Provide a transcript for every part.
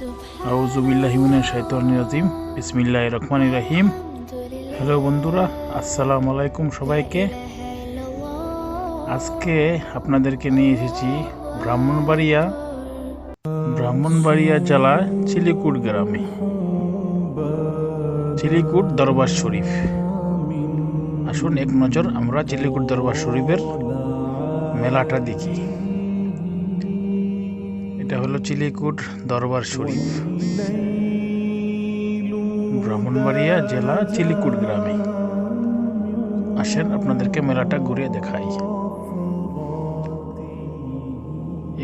আউজুবিল্লাহিমিনের শাইতানির রাজিম। বিসমিল্লাহ রহমান রাহিম। হ্যালো বন্ধুরা, আসসালামু আলাইকুম সবাইকে। আজকে আপনাদেরকে নিয়ে এসেছি ব্রাহ্মণবাড়িয়া ব্রাহ্মণবাড়িয়া জেলার চিলিকুট গ্রামে। চিলিকুট দরবার শরীফ। আসুন এক নজর, আমরা চিলিকুট দরবার শরীফের মেলাটা দেখি। এটা হলো চিলিকুট দরবার শরীফ। ব্রাহ্মণবাড়িয়া জেলা চিলিকুট গ্রামে। আসেন, আপনাদেরকে মেলাটা ঘুরিয়ে দেখাই।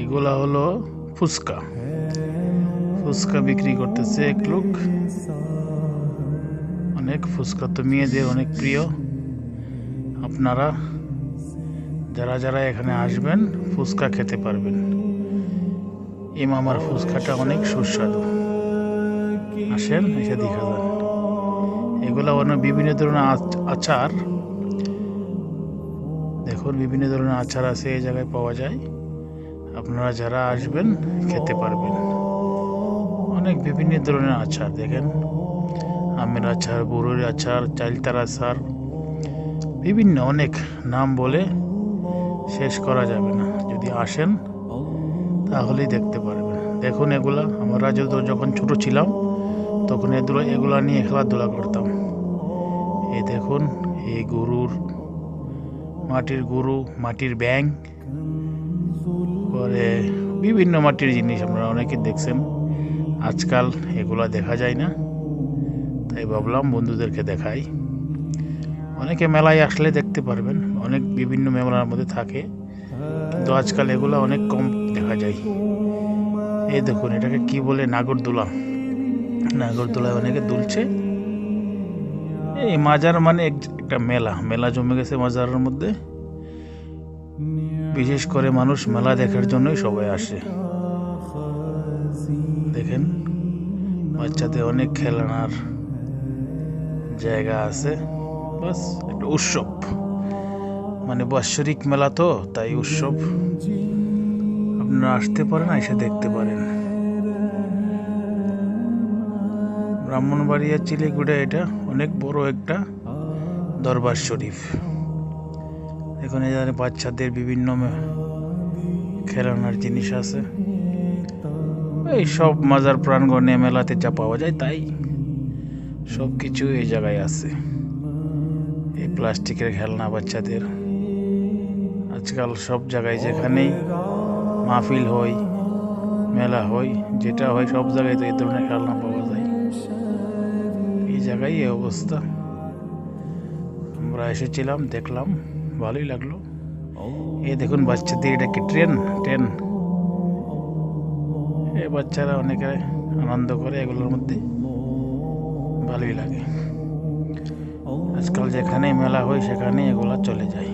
এগুলা হলো ফুচকা। ফুচকা বিক্রি করতেছে এক লোক। অনেক ফুচকা তো মেয়েদের অনেক প্রিয়। আপনারা যারা যারা এখানে আসবেন, ফুচকা খেতে পারবেন। এই মামার ফুচকাটা অনেক সুস্বাদু। আসেন, এসে দেখা যান এগুলো অনেক বিভিন্ন ধরনের আচ- আচার। দেখুন, বিভিন্ন ধরনের আচার আছে, এই জায়গায় পাওয়া যায়। আপনারা যারা আসবেন, খেতে পারবেন। অনেক বিভিন্ন ধরনের আচার, দেখেন। আমের আচার বড়ুর আচার চালতার আচার, বিভিন্ন অনেক নাম বলে শেষ করা যাবে না। যদি আসেন তাহলেই দেখতে পারবেন দেখুন এগুলা, আমরা যখন ছোট ছিলাম, তখন এগুলো এগুলা নিয়ে খেলাধুলা করতাম। এই দেখুন, এই গরুর মাটির গরু, মাটির ব্যাং, পরে বিভিন্ন মাটির জিনিস আপনারা অনেকে দেখছেন। আজকাল এগুলা দেখা যায় না, তাই ভাবলাম বন্ধুদেরকে দেখাই। অনেকে মেলায় আসলে দেখতে পারবেন, অনেক বিভিন্ন মেলার মধ্যে থাকে। কিন্তু আজকাল এগুলো অনেক কম দেখা যায়। এই দেখুন, এটাকে কি বলে? নাগরদোলা। নাগরদোলায় অনেকে দুলছে। এই মাজার মানে এক- একটা মেলা। মেলা জমে গেছে মাজারের মধ্যে। বিশেষ করে মানুষ মেলা দেখার জন্যই সবাই আসে। দেখেন, বাচ্চাদের অনেক খেলনার জায়গা আছে। বাস, একটা উৎসব। মানে বাৎসরিক মেলা তো, তাই উৎসব। আপনারা আসতে পারেন এসে দেখতে পারেন। ব্রাহ্মণবাড়িয়া চিলিগুড়া এটা অনেক বড় একটা দরবার শরীফ। এখানে যারা বাচ্চাদের বিভিন্ন খেলনার জিনিস আছে, এই সব মাজার প্রাণগণে মেলাতে যা পাওয়া যায় তাই সব কিছু এই জায়গায় আছে। এই প্লাস্টিকের খেলনা বাচ্চাদের। আজকাল সব জায়গায় যেখানেই মাহফিল হয়, মেলা হয়, যেটা হয় সব জায়গায় তো এই ধরনের খেলনা পাওয়া যায়। এই জায়গায় এই অবস্থা। আমরা এসেছিলাম, দেখলাম, ভালোই লাগল। এই দেখুন বাচ্চাদের, এটা কি ট্রেন? ট্রেন। এই বাচ্চারা অনেকে আনন্দ করে এগুলোর মধ্যে। ভালোই লাগে। আজকাল যেখানে মেলা হয় সেখানে এগুলা চলে যায়।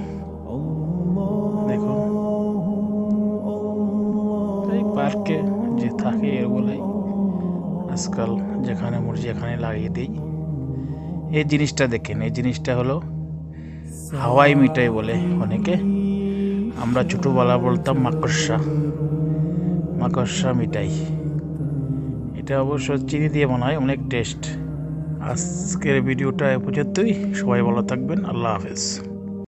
এই যে থাকে এগুলাই আজকাল যেখানে মর্জি এখানে লাগিয়ে দিই। এই জিনিসটা দেখেন, এই জিনিসটা হলো হাওয়াই মিঠাই বলে অনেকে। আমরা ছোটোবেলা বলতাম মাকড়সা মাকড়সা মিঠাই। এটা অবশ্য চিনি দিয়ে বানায়, অনেক টেস্ট। আজকের ভিডিওটা এ পর্যন্তই, সবাই ভালো থাকবেন, আল্লাহ হাফেজ।